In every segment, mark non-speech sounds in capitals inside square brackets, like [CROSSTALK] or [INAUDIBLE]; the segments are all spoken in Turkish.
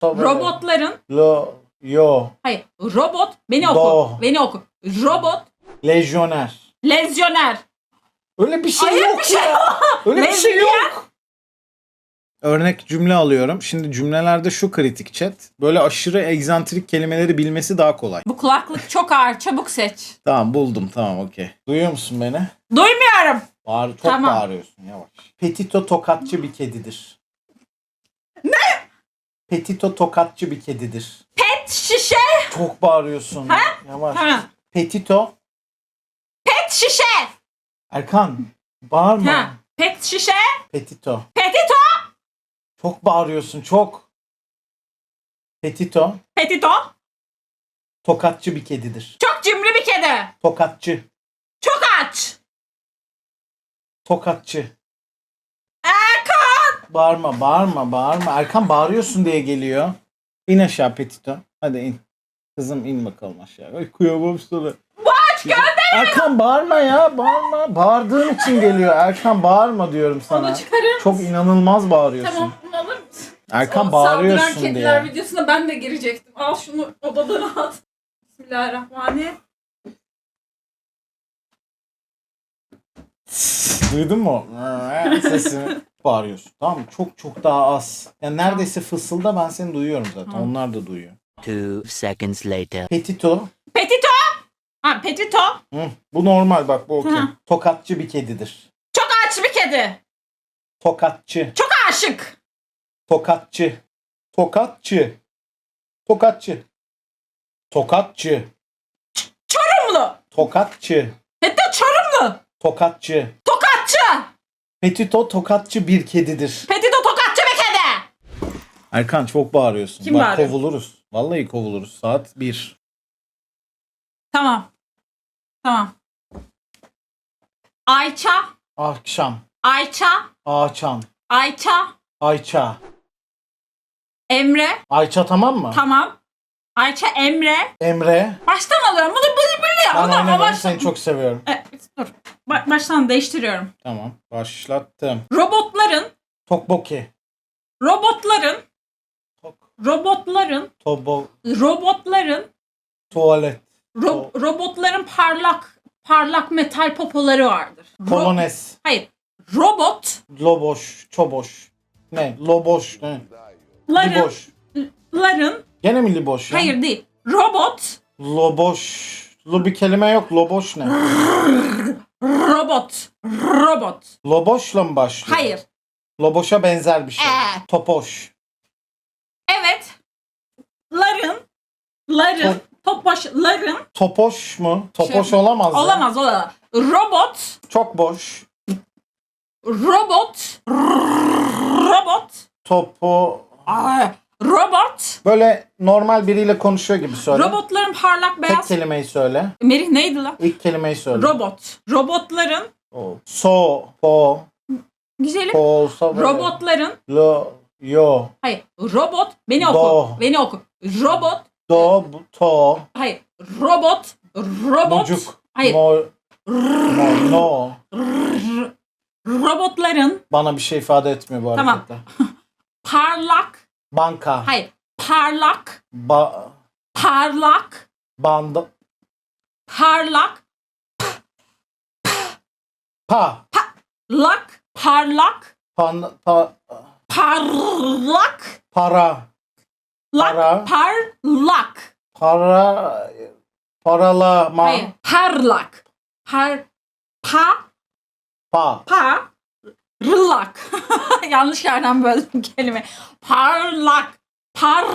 Tabii. Robotların Lo, yo. hayır robot beni oku. Beni oku. Robot Lejyoner. lezyoner. Öyle bir şey Hayır, yok bir şey ya. Öyle bir şey yok. Örnek cümle alıyorum. Şimdi cümlelerde şu kritik chat. Böyle aşırı egzantrik kelimeleri bilmesi daha kolay. Bu kulaklık çok ağır. Çabuk seç. Tamam buldum tamam okey. Duyuyor musun beni? Duymuyorum. Bağır, çok Tamam. bağırıyorsun yavaş. Petito tokatçı bir kedidir. Petito tokatçı bir kedidir. Pet şişe. Çok bağırıyorsun. Yavaş. Tamam. Petito. Pet şişe. Erkan bağırma. Ha. Pet şişe. Petito. Petito. Çok bağırıyorsun çok. Petito Petito. tokatçı bir kedidir. Çok cimri bir kedi. Tokatçı. Çok aç. Tokatçı. Bağırma bağırma bağırma. Erkan bağırıyorsun diye geliyor. İn aşağı Petito. Hadi in. Kızım in bakalım aşağı. Ay kıyamam sana. Aç gönder. Erkan bağırma ya bağırma. Bağırdığın için geliyor. Erkan bağırma diyorum sana. Onu çıkarır mısın? Çok inanılmaz bağırıyorsun. Tamam bunu alır mısın? Erkan O bağırıyorsun saldıran kediler diye. videosuna ben de girecektim. Al şunu odadan at. Bismillahirrahmanirrahim. Duydun mu? Sesimi bağırıyorsun. Tamam mı? Çok çok daha az. Yani neredeyse fısılda ben seni duyuyorum zaten. Tamam. Onlar da duyuyor. Two seconds later. Petito. Petito. Ha petito. Hı, bu normal bak bu okey. Hı. Tokatçı bir kedidir. Çok aç bir kedi. Tokatçı. Çok aşık. Tokatçı. Tokatçı. Tokatçı. Tokatçı. Çorumlu. Tokatçı. Petito Çorumlu. Tokatçı. Tokatçı. Petito tokatçı bir kedidir. Petito tokatçı bir kedi. Erkan çok bağırıyorsun. Kim Bak bağırıyor? kovuluruz. Vallahi kovuluruz. Saat 1. Tamam. Tamam. Ayça. Akşam. Ayça. Ağaçan. Ayça. Ayça. Emre. Ayça tamam mı? Tamam. Ayça Emre. Emre. Baştan alıyorum. Bunu bunu biliyor. Ben Bunu oynamayı baştan. seni çok seviyorum. Evet, dur. Ba- baştan değiştiriyorum. Tamam. Başlattım. Robotların Tokboki. robotların Tok. robotların Tobo. robotların Tuvalet. ro- robotların parlak parlak metal popoları vardır. Ro-. Hayır. Robotların Loboş. Çoboş. Ne? Loboş. Ne? Liboş. Gene mi liboş ya? hayır değil. Robot Loboş. Lo bir kelime yok. Loboş ne? [LAUGHS] robot robot. Loboşla mı başlıyor? Hayır. Loboşa benzer bir şey. Ee. Topoş. Evet. Ların ların topaşların Topoş mu? Topoş Şey- olamaz. ya. olamaz olamaz. Robot Çok boş. robot robot Topo. Aa, robot Böyle normal biriyle konuşuyor gibi söyle. robotların parlak Tek beyaz kelimeyi söyle. Merih neydi lan? İlk kelimeyi söyle. Robot. Robotların O. So. Po. güzelim. Po olsa böyle. Robotların Lo. Yo. hayır robot beni oku. Do. Beni oku. Robot Do. To. hayır robot robot Mucuk. hayır Mo. Mo. No. robotların Bana bir şey ifade etmiyor bu Tamam. hareketler. [LAUGHS] parlak Banka. hayır parlak Ba. parlak Banda. parlak Pa. lak parlak Pan, pa, parlak para. lak Para. parlak Para. Paralama. hayır parlak par pa Pa. pa rılak [LAUGHS] yanlış yerden böldüm [LAUGHS] kelime parlak par [LAUGHS]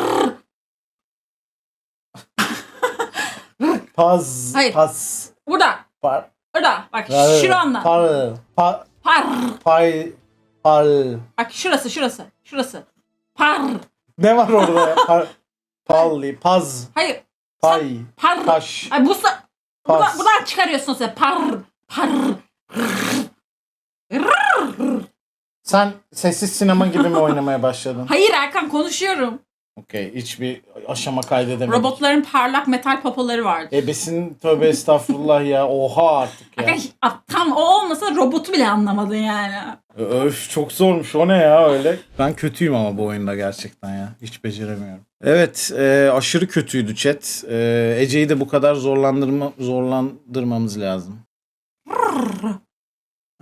Paz. Hayır. Pas. burada Par. burada bak Par. şuranla Par. Pa. par Pay. Par. bak şurası şurası şurası par Ne var orada? Par. Palli. Paz. hayır Pay. par Taş. Ay bu sa- buradan, Pas. buradan çıkarıyorsun sen par par Sen sessiz sinema gibi mi oynamaya başladın? hayır Erkan konuşuyorum Okey. Hiçbir aşama kaydedemedik. Robotların parlak metal popoları vardı. Ebesin tövbe estağfurullah ya. Oha artık ya. Ay, tam o olmasa robotu bile anlamadın yani. Öf çok zormuş o ne ya öyle. Ben kötüyüm ama bu oyunda gerçekten ya. Hiç beceremiyorum. Evet e, aşırı kötüydü chat. E, Ece'yi de bu kadar zorlandırma, zorlandırmamız lazım.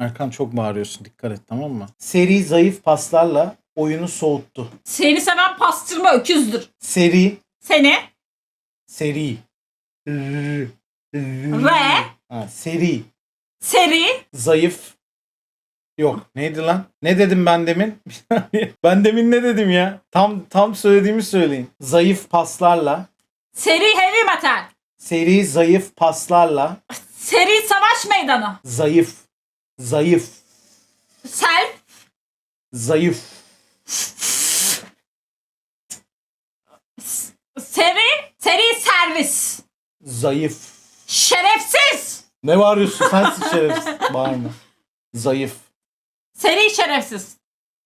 Erkan çok bağırıyorsun dikkat et tamam mı? Seri zayıf paslarla oyunu soğuttu. Seni seven pastırma öküzdür. Seri, Seni seri. R, Re. Ha, seri, seri zayıf. Yok neydi lan? Ne dedim ben demin? [LAUGHS] Ben demin ne dedim ya? Tam tam söylediğimi söyleyin. Zayıf paslarla, seri heavy metal. seri zayıf paslarla, Seri savaş meydanı. zayıf, zayıf, Self zayıf, seri seri servis. zayıf. Şerefsiz. Ne bağırıyorsun sensin [LAUGHS] şerefsiz. Bağırma. Zayıf. Seri şerefsiz.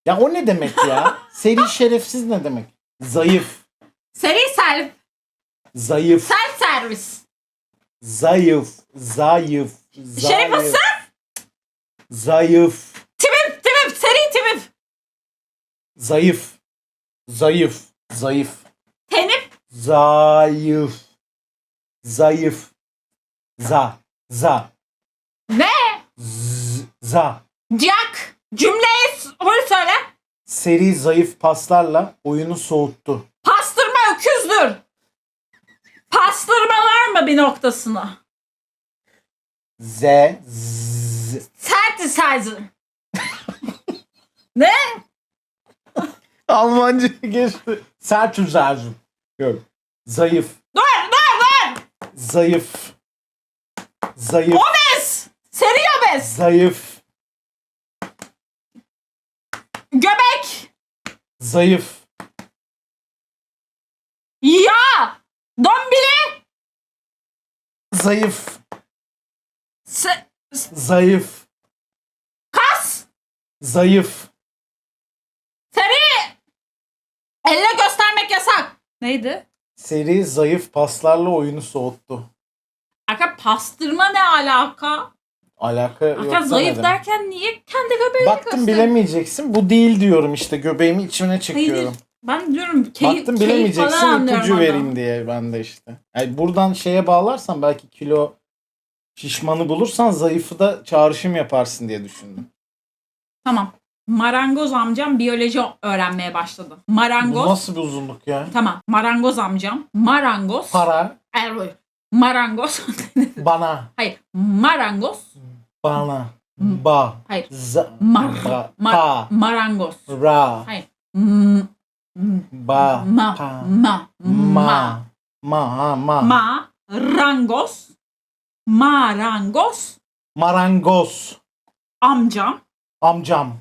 Ya o ne demek ya? Seri şerefsiz ne demek? Zayıf, Seri self zayıf, self servis. zayıf, zayıf, zayıf, zayıf, Timip timip seri timip. zayıf, zayıf, zayıf, Tenip zayıf, zayıf, za, za, ne? z, za. Jack. Cümleyi s- full söyle. Seri zayıf paslarla oyunu soğuttu. Pastırma öküzdür. Pastırmalar mı bir noktasına? Z, z, Synthesizer. ne? Almanca geçti. Sertüzercim. Yok. Zayıf, Dur dur dur. zayıf, zayıf, Obez. Seri obez. zayıf, Göbek. zayıf, Ya. Dombili. zayıf, S- zayıf, kas. zayıf, Seri. Elle göstermek yasak. Neydi? seri zayıf paslarla oyunu soğuttu. Arka pastırma ne alaka? Alaka yok Arka zayıf demedim. derken niye kendi göbeğini Baktım göster- bilemeyeceksin. Bu değil diyorum işte. Göbeğimi içine çekiyorum. Hayır. Ben diyorum keyif, Baktım keyif bilemeyeceksin. falan ipucu vereyim diye ben de işte. Yani buradan şeye bağlarsan belki kilo şişmanı bulursan zayıfı da çağrışım yaparsın diye düşündüm. Tamam. Marangoz amcam biyoloji öğrenmeye başladı. Bu Marangoz. nasıl bir uzunluk ya? Tamam. Marangoz amcam. Marangoz. Para Evet. Marangoz. [LAUGHS] bana Hayır. Marangoz. bana M- ba Hayır. za Mar- ba Mar- pa marangoz. ra Hayır. M- ba ma. pa Ma. ma ma ha ma Marangoz. Marangoz. marangoz Amcam amcam.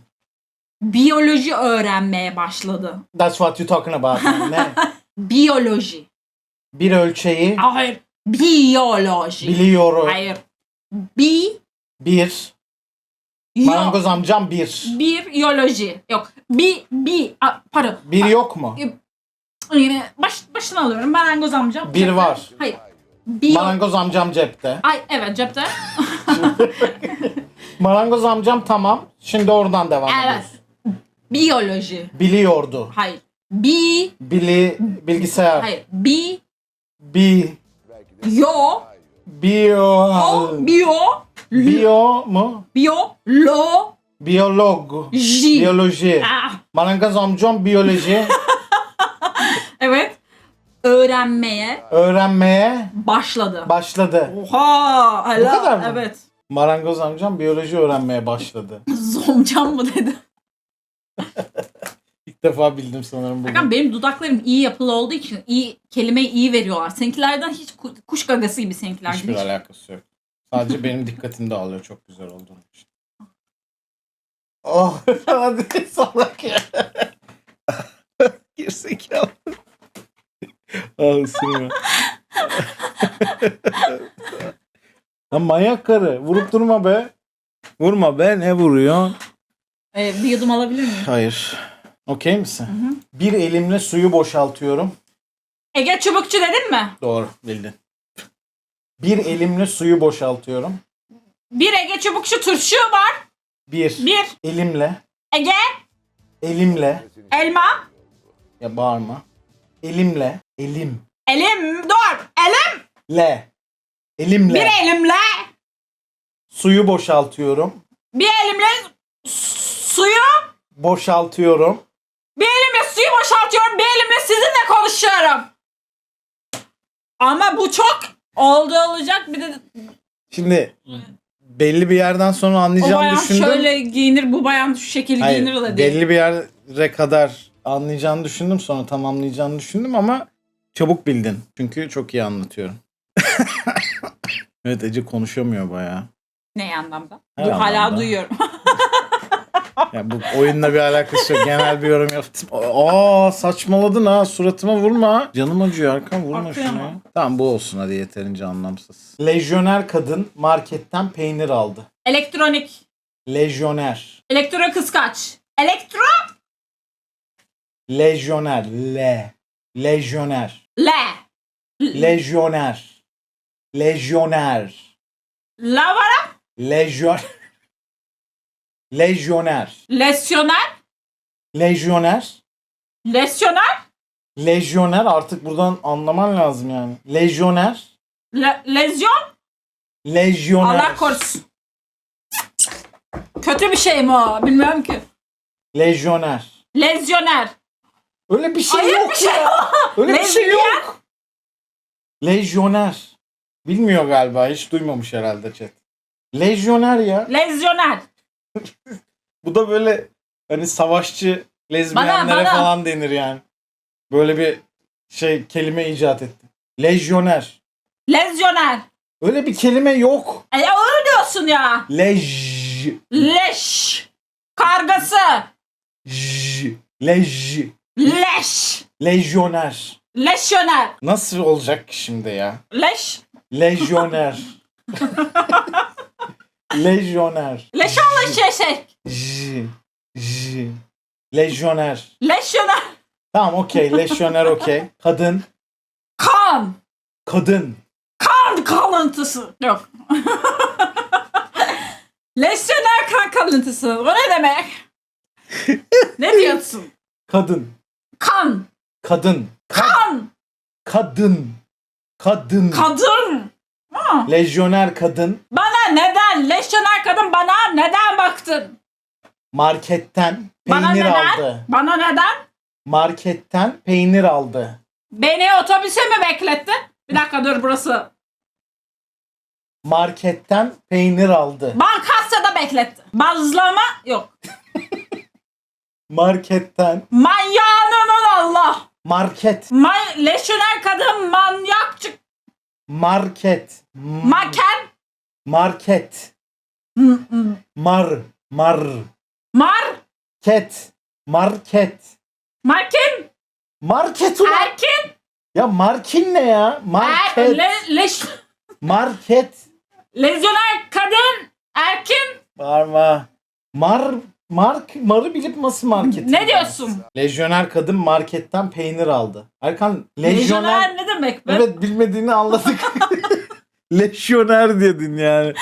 biyoloji öğrenmeye başladı. That's what you talking about. ne? [LAUGHS] Biyoloji. Bir ölçeği Hayır. Biyoloji. biliyorum. Hayır. Bi Bir yo, marangoz amcam bir. biyoloji. Yok. Bi bi a, pardon. Bir yok mu? Yine baş başına alıyorum. Marangoz amcam. Bir var. Hayır. Biyo Marangoz amcam cepte. Ay evet cepte. [LAUGHS] Marangoz amcam tamam. Şimdi oradan devam evet. ediyoruz. Biyoloji. Biliyordu. Hayır. Bi Bili bilgisayar. hayır. Bi Bi yo biyo o biyo biyo mu? biyo lo Biyolog. ji. Biyoloji. Ah, Marangoz amcam biyoloji. [LAUGHS] Öğrenmeye öğrenmeye başladı. başladı. Oha! Hala, kadar mı? Evet. Marangoz amcam biyoloji öğrenmeye başladı. [LAUGHS] Zomcam mı dedi? [LAUGHS] İlk defa bildim sanırım. Bakın benim dudaklarım iyi yapılı olduğu için iyi kelimeyi iyi veriyorlar. Seninkilerden hiç ku- kuş gagası gibi seninkiler gibi. Hiçbir alakası yok. Sadece benim dikkatimi dağılıyor çok güzel olduğum için. [LAUGHS] Oh hadi salak ya. Gerizekalı. Al ısırma. Lan manyak karı. Vurup durma be. Vurma be. Ne vuruyor? Ee, bir yudum alabilir miyim? Hayır. Okey misin? hı. Bir elimle suyu boşaltıyorum. Ege Çubukçu dedin mi? Doğru bildin. Bir elimle suyu boşaltıyorum. Bir Ege Çubukçu turşu var. Bir, Bir elimle, Ege elimle, elma. ya bağırma. Elimle, elim, Elim dur. Elim. le, elimle Bir elimle. suyu boşaltıyorum. Bir elimle suyu. Boşaltıyorum. Bir elimle suyu boşaltıyorum. Bir elimle sizinle konuşuyorum. Ama bu çok oldu olacak. Bir de Şimdi belli bir yerden sonra o anlayacağını bayan düşündüm. şöyle giyinir, bu bayan şu şekil Hayır, giyinir değil. belli bir yere kadar anlayacağını düşündüm sonra tamamlayacağını düşündüm ama çabuk bildin. Çünkü çok iyi anlatıyorum. [LAUGHS] evet Ece konuşamıyor bayağı. Ne anlamda? Her Dur hala anlamda. duyuyorum. [LAUGHS] Yani bu oyunla bir alakası yok. Genel bir yorum yaptım. Aa saçmaladın ha. Suratıma vurma. Canım acıyor Erkan vurma Akıyor şunu. mu? Tamam bu olsun hadi yeterince anlamsız. Lejyoner kadın marketten peynir aldı. Elektronik. Lejyoner. Elektro kıskaç. Elektro Lejyoner. Le. Lejyoner. le. Lejyoner. Lejyoner. Lavara. Lejyon. Lejyoner. Lesyoner. Lejyoner. Lesyoner. Lejyoner artık buradan anlaman lazım yani. Lejyoner. Le- lezyon. Lejyoner. Allah korusun. Kötü bir şey mi o? Bilmiyorum ki. Lejyoner. Lezyoner. Öyle bir şey Ayıp yok bir şey. ya. Öyle bir şey yok. Lejyoner. Bilmiyor galiba. Hiç duymamış herhalde chat. Lejyoner ya. Lezyoner. [LAUGHS] Bu da böyle hani savaşçı lezbiyenlere Bana, bana. falan denir yani. Böyle bir şey kelime icat etti. Lejyoner. Lezyoner. Öyle bir kelime yok. E öyle diyorsun ya. Lej. Leş. Kargası. J. Lej. Leş. Lejyoner. Leşyoner. Nasıl olacak ki şimdi ya? Leş. Lejyoner. [LAUGHS] Lejyoner. Leşanlı şey şey. J. J. Lejyoner. Leşyoner. Tamam okey. Lejyoner okey. Kadın. Kan. Kadın. Kan kalıntısı. Yok. [LAUGHS] Leşyoner kan kalıntısı. O ne demek? [LAUGHS] ne diyorsun? Kadın. Kan. Kadın. Kan. Kadın. Kadın. Kadın. Ha. Lejyoner kadın Bana neden? Leşyoner kadın bana neden baktın? marketten Bana peynir neden? aldı. Bana neden? Marketten peynir aldı. Beni otobüse mi beklettin? Bir dakika dur burası. Marketten peynir aldı. Bankasya'da bekletti. Bazlama yok. Marketten Manyağının Allah. market Man leşyoner kadın manyak çık. market M- Maken. market M- m- mar mar Mar. ket market Markin. market ulan. Erkin. ya markin ne ya Er, market le, leş, market lezyoner kadın. Erkin. bağırma mar mark marı bilip nasıl market Ne diyorsun? lejyoner kadın marketten peynir aldı Erkan lejyoner Lezyoner ne demek be? evet bilmediğini anladık [LAUGHS] lejyoner dedin yani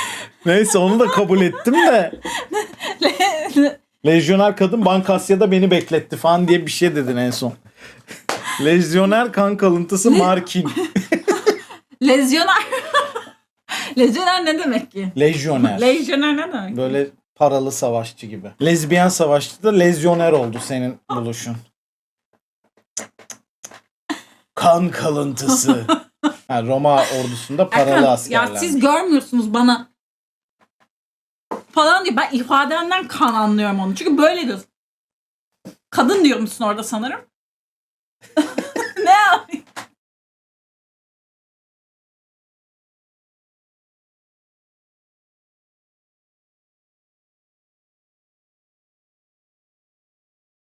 neyse onu da kabul ettim de [LAUGHS] Lejyoner kadın Bankasya'da beni bekletti falan diye bir şey dedin en son. Lejyoner kan kalıntısı Markin. [LAUGHS] Lezyoner. Lezyoner ne demek ki? Lejyoner. Lezyoner ne demek? Böyle paralı savaşçı gibi. Lezbiyen savaşçı da lezyoner oldu senin buluşun. Kan kalıntısı. [LAUGHS] Ha, Roma ordusunda paralı Erkan, askerler. ya siz görmüyorsunuz bana falan diyor. Ben ifadenden kan anlıyorum onu. Çünkü böyle diyorsun. Kadın diyor musun orada sanırım?